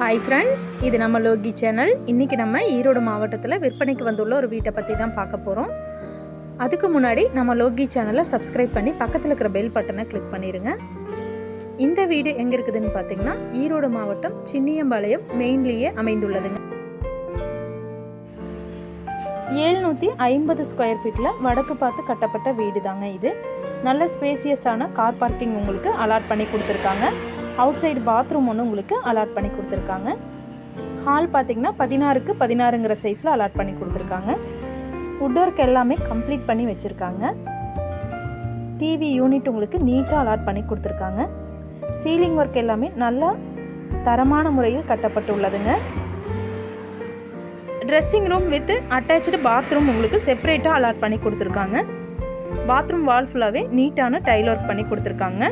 Hi friends இது நம்ம Loki channel இன்றைக்கி நம்ம ஈரோடு மாவட்டத்தில் விற்பனைக்கு வந்துள்ள ஒரு வீட்டை பற்றி தான் பார்க்க போகிறோம் அதுக்கு முன்னாடி நம்ம லோகி சேனலை சப்ஸ்கிரைப் பண்ணி பக்கத்தில் இருக்கிற பெல் பட்டனை கிளிக் பண்ணிடுங்க இந்த வீடு எங்கே இருக்குதுன்னு பார்த்தீங்கன்னா ஈரோடு மாவட்டம் சின்னியம்பாளையம் மெயின்லேயே அமைந்துள்ளதுங்க. ஏழ்நூற்றி ஐம்பது ஸ்கொயர் ஃபீட்டில் வடக்கு பார்த்து கட்டப்பட்ட வீடு தாங்க இது. நல்ல ஸ்பேசியஸான கார் பார்க்கிங் உங்களுக்கு அலாட் பண்ணி கொடுத்துருக்காங்க. அவுட் சைடு பாத்ரூம் ஒன்று உங்களுக்கு அலாட் பண்ணி கொடுத்துருக்காங்க. ஹால் பார்த்தீங்கன்னா பதினாறுக்கு பதினாறுங்கிற சைஸில் அலாட் பண்ணி கொடுத்துருக்காங்க. வுட் ஒர்க் எல்லாமே கம்ப்ளீட் பண்ணி வச்சுருக்காங்க. டிவி யூனிட் உங்களுக்கு நீட்டாக அலாட் பண்ணி கொடுத்துருக்காங்க. சீலிங் ஒர்க் எல்லாமே நல்லா தரமான முறையில் கட்டப்பட்டுள்ளதுங்க dressing room with attach bathroom உங்களுக்கு செப்பரேட்டாக அலாட் பண்ணி கொடுத்துருக்காங்க. பாத்ரூம் வால் ஃபுல்லாகவே நீட்டான டைல் ஒர்க் பண்ணி கொடுத்துருக்காங்க.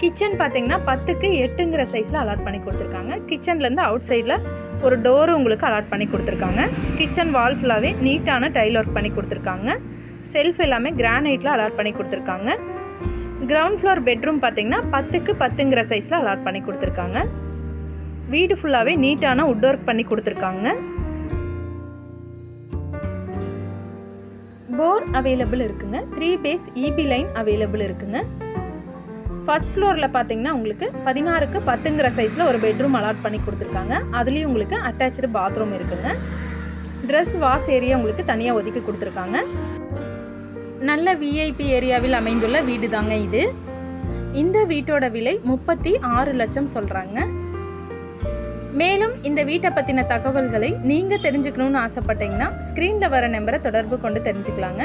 கிச்சன் பார்த்தீங்கன்னா பத்துக்கு எட்டுங்கிற சைஸில் அலாட் பண்ணி கொடுத்துருக்காங்க. கிச்சன்லேருந்து அவுட் சைடில் ஒரு டோரு உங்களுக்கு அலாட் பண்ணி கொடுத்துருக்காங்க. கிச்சன் வால் ஃபுல்லாகவே நீட்டான டைல் ஒர்க் பண்ணி கொடுத்துருக்காங்க. செல்ஃப் எல்லாமே கிரானைட்டில் அலாட் பண்ணி கொடுத்துருக்காங்க. கிரவுண்ட் ஃப்ளோர் பெட்ரூம் பார்த்தீங்கன்னா பத்துக்கு பத்துங்கிற சைஸில் அலாட் பண்ணி கொடுத்துருக்காங்க. வீடு ஃபுல்லாகவே நீட்டான உட் ஒர்க் பண்ணி கொடுத்துருக்காங்க. போர் அவைலபிள் இருக்குங்க. Three phase EB line available இருக்குங்க. ஃபர்ஸ்ட் ஃப்ளோரில் பார்த்தீங்கன்னா உங்களுக்கு பதினாறுக்கு பத்துங்கிற சைஸில் ஒரு பெட்ரூம் அலாட் பண்ணி கொடுத்துருக்காங்க. அதுலேயும் உங்களுக்கு அட்டாச்சு பாத்ரூம் இருக்குங்க. ட்ரெஸ் வாஷ் ஏரியா உங்களுக்கு தனியாக ஒதுக்கி கொடுத்துருக்காங்க. நல்ல விஐபி ஏரியாவில் அமைந்துள்ள வீடு தாங்க இது. இந்த வீட்டோட விலை முப்பத்தி ஆறு லட்சம் சொல்கிறாங்க மேலும் இந்த வீட்டை பற்றின தகவல்களை நீங்கள் தெரிஞ்சுக்கணுன்னு ஆசைப்பட்டீங்கன்னா ஸ்க்ரீனில் வர நம்பரை தொடர்பு கொண்டு தெரிஞ்சுக்கலாங்க.